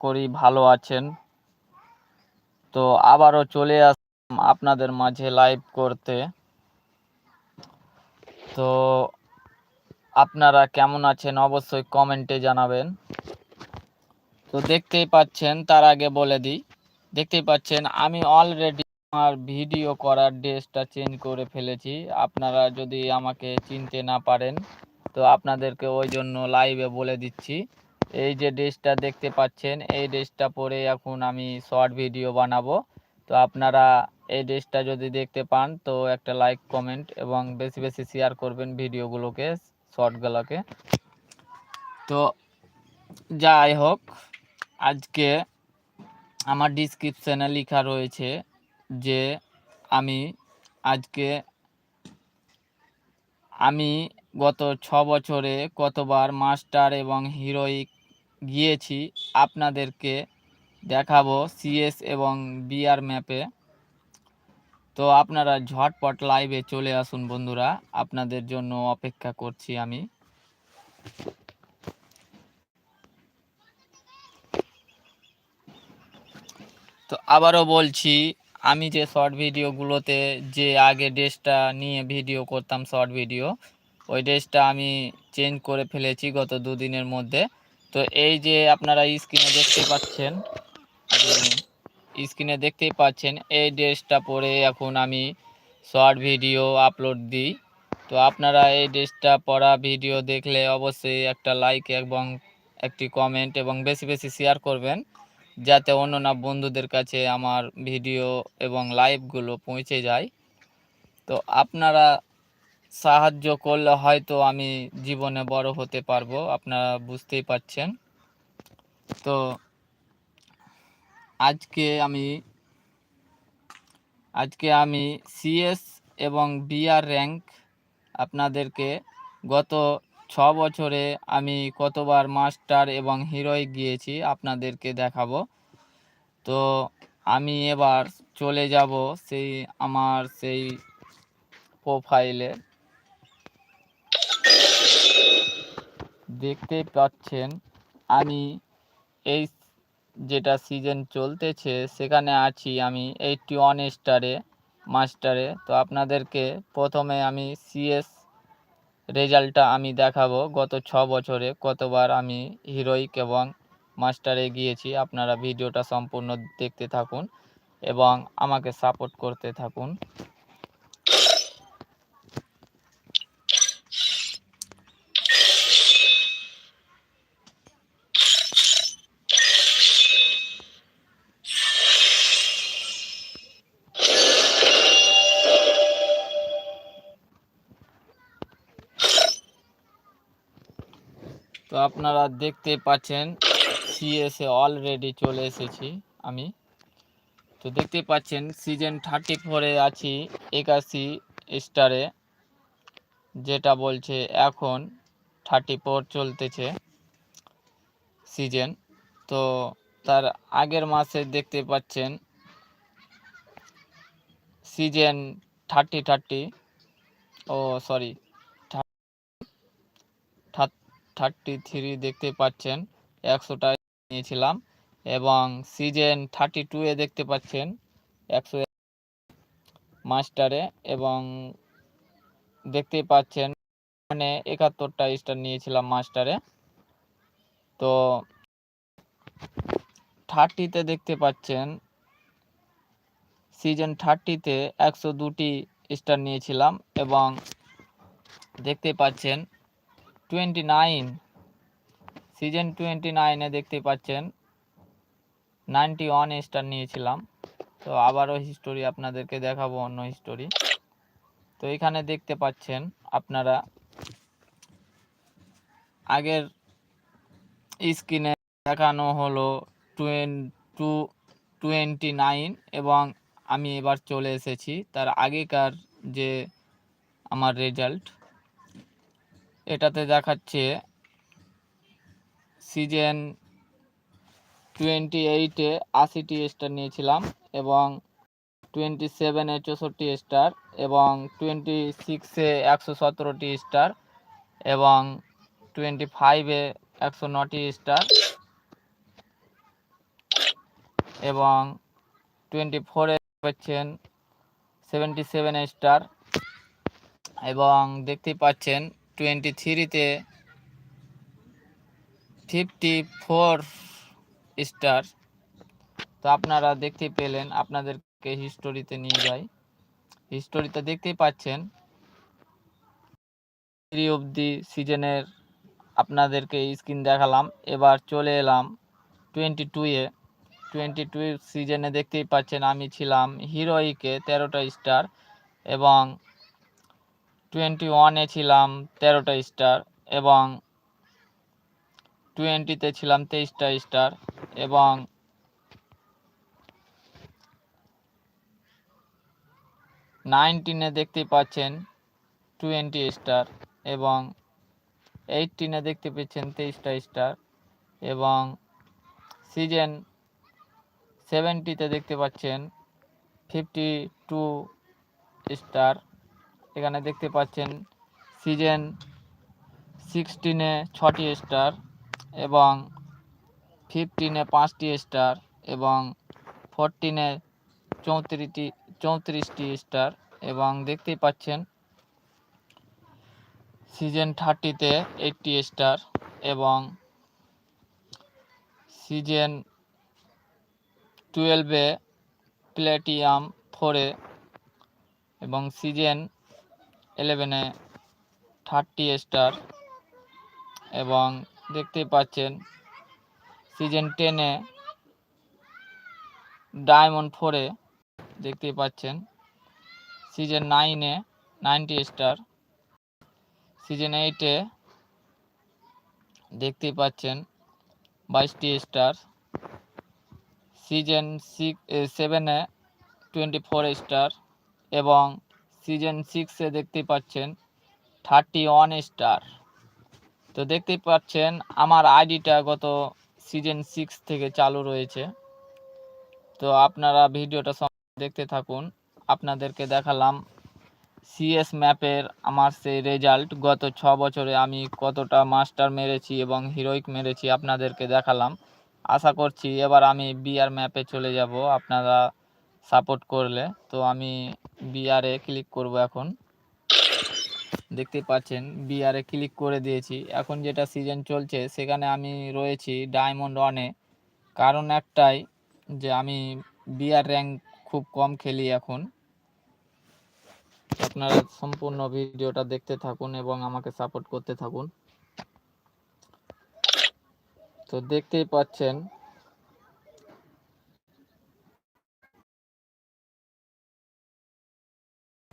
করি, ভালো আছেন। তো আবারও চলে আসলাম আপনাদের মাঝে লাইভ করতে। তো আপনারা কেমন আছেন অবশ্যই কমেন্টে জানাবেন। তো দেখতেই পাচ্ছেন, তার আগে বলে দিই, দেখতেই পাচ্ছেন, আমি অলরেডি আমার ভিডিও করার ড্রেসটা চেঞ্জ করে ফেলেছি। আপনারা যদি আমাকে চিনতে না পারেন, তো আপনাদেরকে ওই জন্য লাইভে বলে দিচ্ছি। এই যে ড্রেসটা দেখতে পাচ্ছেন, এই ড্রেসটা পরে এখন আমি শর্ট ভিডিও বানাবো। তো আপনারা এই ড্রেসটা যদি দেখতে পান, তো একটা লাইক, কমেন্ট এবং বেশি বেশি শেয়ার করবেন ভিডিওগুলোকে, শর্টগুলোকে। তো যাই হোক, আজকে আমার ডিসক্রিপশানে লেখা রয়েছে যে আমি আজকে, আমি গত ছ বছরে কতবার মাস্টার এবং হিরোইক গিয়েছি আপনাদেরকে দেখাবো সিএস এবং বিআর ম্যাপে তো আপনারা ঝটপট লাইভে চলে আসুন বন্ধুরা, আপনাদের জন্য অপেক্ষা করছি আমি। তো আবারও বলছি, আমি যে শর্ট ভিডিওগুলোতে যে আগে ড্রেসটা নিয়ে ভিডিও করতাম শর্ট ভিডিও ওই ড্রেসটা আমি চেঞ্জ করে ফেলেছি গত দুদিনের মধ্যে। তো এই যে আপনারা স্ক্রিনে দেখতে পাচ্ছেন স্ক্রিনে দেখতেই পাচ্ছেন, এই ড্রেসটা পরে এখন আমি শর্ট ভিডিও আপলোড দিই। তো আপনারা এই ড্রেসটা পরা ভিডিও দেখলে অবশ্যই একটা লাইক এবং একটি কমেন্ট এবং বেশি বেশি শেয়ার করবেন, যাতে অন্য না বন্ধুদের কাছে আমার ভিডিও এবং লাইভগুলো পৌঁছে যায়। তো আপনারা সাহায্য করলে হয়তো আমি জীবনে বড় হতে পারব, আপনারা বুঝতেই পারছেন। তো আজকে আমি আজকে আমি সিএস এবং বিআর র্যাঙ্ক আপনাদেরকে গত ছ বছরে আমি কতবার মাস্টার এবং হিরোই গিয়েছি আপনাদেরকে দেখাবো। তো আমি এবার চলে যাব সেই, আমার সেই প্রোফাইলে দেখতে পাচ্ছেন, আমি এই যেটা সিজন চলতেছে, সেখানে আছি আমি এইটটি ওয়ান স্টারে মাস্টারে তো আপনাদেরকে প্রথমে আমি সিএস রেজাল্টটা আমি দেখাবো। গত ছ বছরে কতবার আমি হিরোইক এবং মাস্টারে গিয়েছি। আপনারা ভিডিওটা সম্পূর্ণ দেখতে থাকুন এবং আমাকে সাপোর্ট করতে থাকুন। তো আপনারা দেখতে পাচ্ছেন সিএসএ অলরেডি চলে এসেছি আমি। তো দেখতে পাচ্ছেন সিজন থার্টি ফোরে আছি, একাশি স্টারে যেটা বলছে এখন থার্টি ফোর চলতেছে সিজন তো তার আগের মাসে দেখতে পাচ্ছেন season thirty thirty oh sorry thirty three দেখতে পাচ্ছেন, একশোটা নিয়েছিলাম এবং সিজন থার্টি টুয়ে দেখতে পাচ্ছেন, একশো মাস্টারে এবং দেখতেই পাচ্ছেন মানে একাত্তরটা স্টার নিয়েছিলাম মাস্টারে। তো থার্টিতে দেখতে পাচ্ছেন সিজন থার্টিতে একশো দুটি স্টার নিয়েছিলাম এবং দেখতে পাচ্ছেন টোয়েন্টি নাইন সিজন টোয়েন্টি নাইনে দেখতে পাচ্ছেন নাইনটি ওয়ান স্টার নিয়েছিলাম। তো আবারও হিস্টোরি আপনাদেরকে দেখাবো, অন্য হিস্টোরি তো এখানে দেখতে পাচ্ছেন আপনারা, আগের স্ক্রিনে দেখানো হলো টুয়েন টু টোয়েন্টি নাইন এবং আমি এবার চলে এসেছি। তার আগেকার যে আমার রেজাল্ট এটাতে দেখাচ্ছে সিজন টোয়েন্টি এইটে আশিটি স্টার নিয়েছিলাম এবং টোয়েন্টি সেভেনে চৌষট্টি স্টার এবং টোয়েন্টি সিক্সে একশো সতেরোটি স্টার এবং টোয়েন্টি ফাইভে একশো নটি স্টার এবং টোয়েন্টি ফোরে পাচ্ছেন সেভেন্টি সেভেন স্টার এবং দেখতেই পাচ্ছেন টোয়েন্টি থ্রিতে ফিফটি ফোর স্টার তো আপনারা দেখতে পেলেন, আপনাদেরকে হিস্টোরিতে নিয়ে যাই। হিস্টোরিতে দেখতেই পাচ্ছেন থ্রি অবধি সিজনের আপনাদেরকে স্ক্রিন দেখালাম। এবার চলে এলাম টোয়েন্টি টুয়ে টোয়েন্টি টু সিজনে দেখতেই পাচ্ছেন, আমি ছিলাম হিরোইকে তেরোটা স্টার এবং টোয়েন্টি ওয়ানে ছিলাম, তেরোটা স্টার এবং টোয়েন্টিতে ছিলাম তেইশটা স্টার এবং নাইনটিনে দেখতে পাচ্ছেন টোয়েন্টি স্টার এবং এইটিনে দেখতে পাচ্ছেন তেইশটা স্টার এবং সিজন সেভেন্টিতে দেখতে পাচ্ছেন ফিফটি টু স্টার এখানে দেখতে পাচ্ছেন সিজন সিক্সটিনে ছটি স্টার এবং ফিফটিনে পাঁচটি স্টার এবং ফোরটিনে চৌত্রিশটি চৌত্রিশটি স্টার এবং দেখতেই পাচ্ছেন সিজন থার্টিতে এইটটি স্টার এবং সিজন টুয়েলভে প্লেটিয়াম ফোরে এবং সিজন ইলেভেনে থার্টি স্টার এবং দেখতেই পাচ্ছেন সিজন টেনে ডায়মন্ড ফোরে দেখতেই পাচ্ছেন সিজন নাইনে নাইনটি স্টার সিজন এইটে দেখতেই পাচ্ছেন বাইশটি স্টার সিজন সিক্স সেভেনে টোয়েন্টি ফোর স্টার এবং সিজন সিক্সে দেখতেই পাচ্ছেন থার্টি ওয়ান স্টার তো দেখতেই পাচ্ছেন আমার আইডিটা গত সিজন সিক্স থেকে চালু রয়েছে। তো আপনারা ভিডিওটা দেখতে থাকুন। আপনাদেরকে দেখালাম সিএস ম্যাপের আমার সেই রেজাল্ট গত ছ বছরে আমি কতটা মাস্টার মেরেছি এবং হিরোইক মেরেছি আপনাদেরকে দেখালাম। আশা করছি এবার আমি বিআর ম্যাপে চলে যাব। আপনারা সাপোর্ট করলে, তো আমি বিআরে ক্লিক করব এখন। দেখতে পাচ্ছেন বিআরে ক্লিক করে দিয়েছি। এখন যেটা সিজন চলছে, সেখানে আমি রয়েছি ডায়মন্ড ওয়ানে কারণ একটাই যে আমি বিআর র্যাঙ্ক খুব কম খেলি এখন। আপনারা সম্পূর্ণ ভিডিওটা দেখতে থাকুন এবং আমাকে সাপোর্ট করতে থাকুন। তো দেখতেই পাচ্ছেন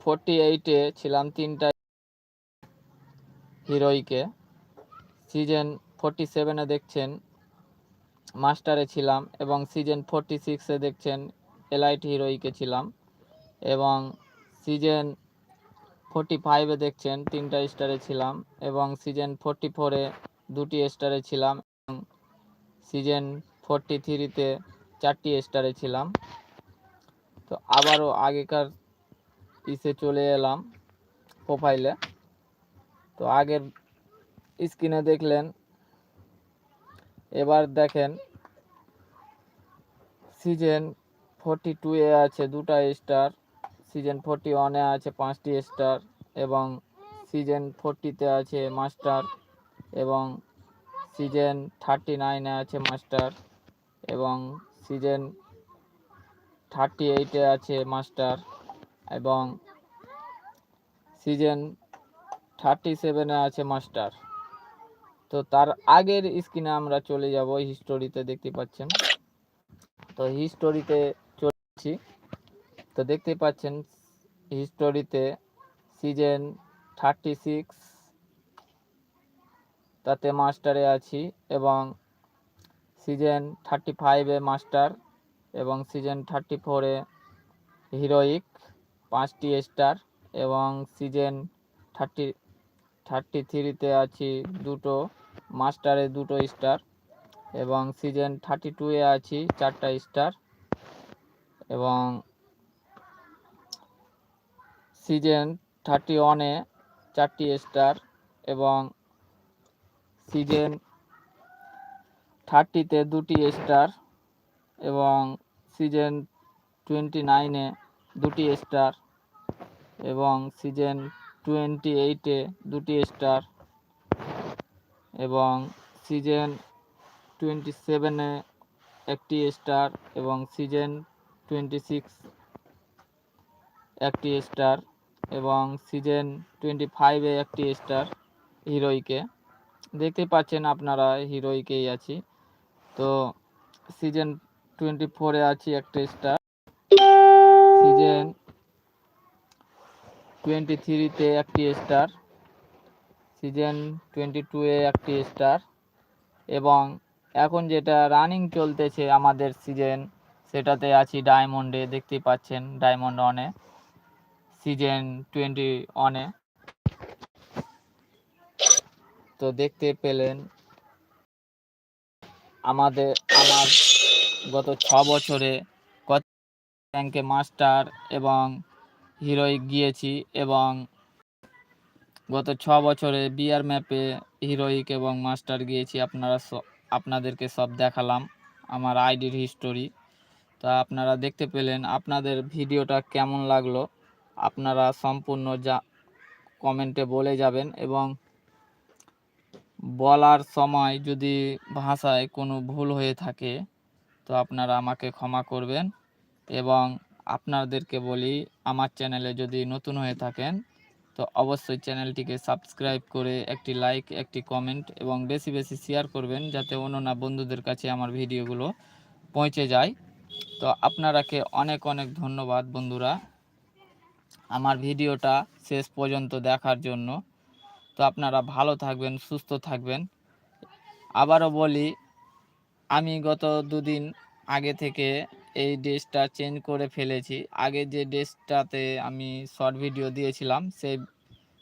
ফোরটি এইটে ছিলাম তিনটা হিরোইকে। সিজন ফোরটি সেভেনে দেখছেন মাস্টারে ছিলাম এবং সিজন ফোরটি সিক্সে দেখছেন এলাইট হিরোইকে ছিলাম এবং সিজন ফোরটি ফাইভে দেখছেন তিনটা স্টারে ছিলাম এবং সিজন ফোরটি ফোরে দুটি স্টারে ছিলাম এবং সিজন ফোরটি থ্রিতে চারটি স্টারে ছিলাম। তো আবারও আগেকার ইসে চলে এলাম প্রোফাইলে তো আগের স্ক্রিনে দেখলেন, এবার দেখেন সিজন ফোরটি টুয়ে আছে দুটা স্টার সিজন ফোরটি ওয়ানে আছে পাঁচটি স্টার এবং সিজন ফোরটিতে আছে মাস্টার এবং সিজন থার্টি নাইনে আছে মাস্টার এবং সিজন থার্টি এইটে আছে মাস্টার এবং সিজন থার্টি সেভেনে আছে মাস্টার তো তার আগের স্ক্রিনে আমরা চলে যাব হিস্টোরিতে দেখতে পাচ্ছেন। তো হিস্টোরিতে চলছি। তো দেখতে পাচ্ছেন হিস্টোরিতে সিজন থার্টি সিক্স তাতে মাস্টারে আছি এবং সিজন থার্টি ফাইভে মাস্টার এবং সিজন থার্টি ফোরে হিরোইক পাঁচটি স্টার এবং সিজন থার্টি থার্টি থ্রিতে আছি দুটো, মাস্টারে দুটো স্টার এবং সিজন থার্টি টুয়ে আছি চারটা স্টার এবং সিজন থার্টি ওয়ানে চারটি স্টার এবং সিজন থার্টিতে দুটি স্টার এবং সিজন টোয়েন্টি নাইনে দুটি স্টার এবং সিজন টোয়েন্টি এইটে দুটি স্টার এবং সিজন টোয়েন্টি সেভেনে একটি স্টার এবং সিজন টোয়েন্টি সিক্স একটি স্টার এবং সিজন টোয়েন্টি ফাইভে একটি স্টার হিরোইকে। দেখতে পাচ্ছেন আপনারা, হিরোইকেই আছি। তো সিজন টোয়েন্টি ফোরে আছি একটা স্টার। সিজন টোয়েন্টি থ্রিতে একটি স্টার, সিজন টোয়েন্টি টুয়ে একটি স্টার এবং এখন যেটা রানিং চলতেছে আমাদের সিজন, সেটাতে আছি ডায়মন্ডে দেখতে পাচ্ছেন ডায়মন্ড অনে, সিজন টোয়েন্টি অনে। তো দেখতে পেলেন আমাদের, আমার গত ছ বছরে র্যাঙ্কে মাস্টার এবং হিরোইক গিয়েছি এবং গত ছ বছরে বিআর ম্যাপে হিরোইক এবং মাস্টার গিয়েছি। আপনারা আপনাদেরকে সব দেখালাম আমার আইডির হিস্টোরি। তা আপনারা দেখতে পেলেন আপনাদের ভিডিওটা কেমন লাগল। আপনারা সম্পূর্ণ যা কমেন্টে বলে যাবেন এবং বলার সময় যদি ভাষায় কোনো ভুল হয়ে থাকে, তো আপনারা আমাকে ক্ষমা করবেন। এবং আপনাদেরকে বলি, আমার চ্যানেলে যদি নতুন হয়ে থাকেন, তো অবশ্যই চ্যানেলটিকে সাবস্ক্রাইব করে একটি লাইক, একটি কমেন্ট এবং বেশি বেশি শেয়ার করবেন যাতে অন্যান্য বন্ধুদের কাছে আমার ভিডিওগুলো পৌঁছে যায়। তো আপনারাকে অনেক অনেক ধন্যবাদ বন্ধুরা আমার ভিডিওটা শেষ পর্যন্ত দেখার জন্য। তো আপনারা ভালো থাকবেন, সুস্থ থাকবেন। আবারও বলি, আমি গত দুদিন আগে থেকে এই ড্রেসটা চেঞ্জ করে ফেলেছি। আগে যে ড্রেসটাতে আমি শর্ট ভিডিও দিয়েছিলাম, সেই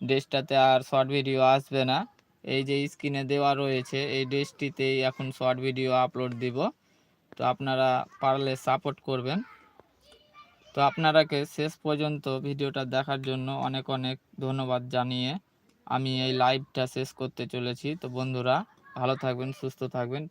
ড্রেসটাতে আর শর্ট ভিডিও আসবে না। এই যে স্ক্রিনে দেওয়া রয়েছে, এই ড্রেসটিতেই এখন শর্ট ভিডিও আপলোড দিব। তো আপনারা পারলে সাপোর্ট করবেন। তো আপনারাকে শেষ পর্যন্ত ভিডিওটা দেখার জন্য অনেক অনেক ধন্যবাদ জানিয়ে আমি এই লাইভটা শেষ করতে চলেছি। তো বন্ধুরা, ভালো থাকবেন, সুস্থ থাকবেন।